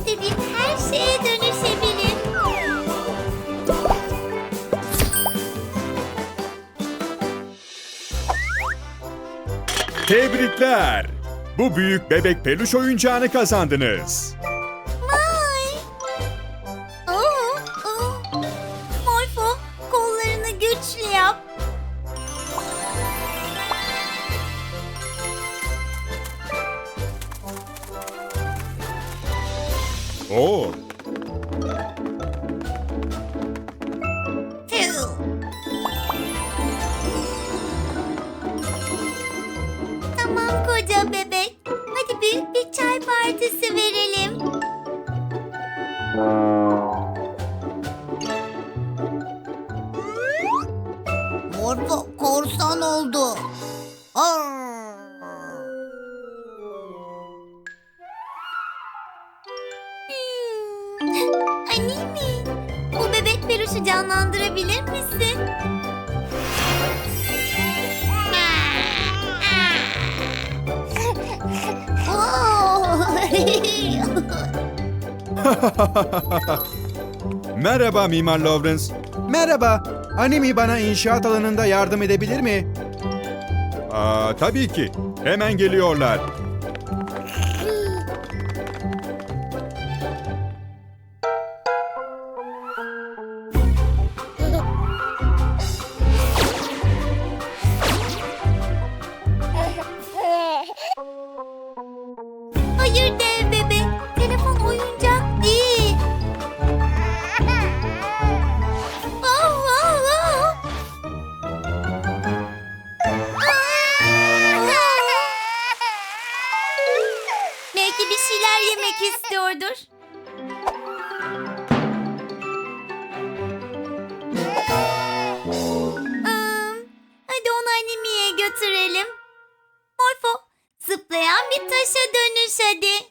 istediğim her şeye dönüşebilir. Tebrikler. Bu büyük bebek peluş oyuncağını kazandınız. Oo. Tamam koca bebek. Hadi büyük bir çay partisi verelim. Morfo korsan oldu. Hmm. Animi, bu bebek peruşu canlandırabilir misin? merhaba Mimar Lawrence. Merhaba. Animi bana inşaat alanında yardım edebilir mi? Aa, tabii ki. Hemen geliyorlar. Şeyler yemek istiyordur. Am, hadi onu annemiye götürelim. Morfo, zıplayan bir taşa dönüş hadi.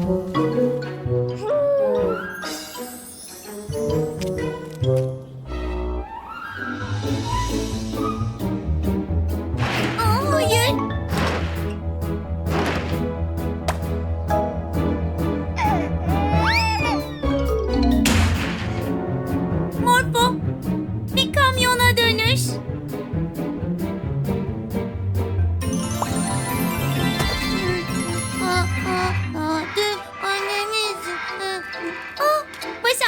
Aa,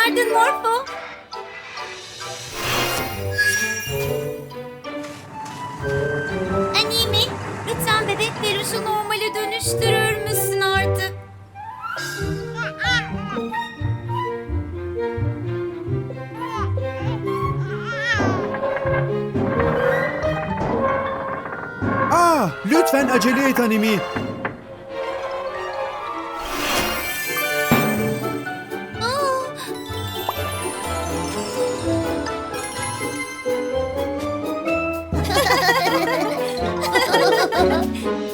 başardın Morfo. Anime, lütfen bebek peruşu normale dönüştürür müsün artık? Aa, lütfen acele et Animi. Oh.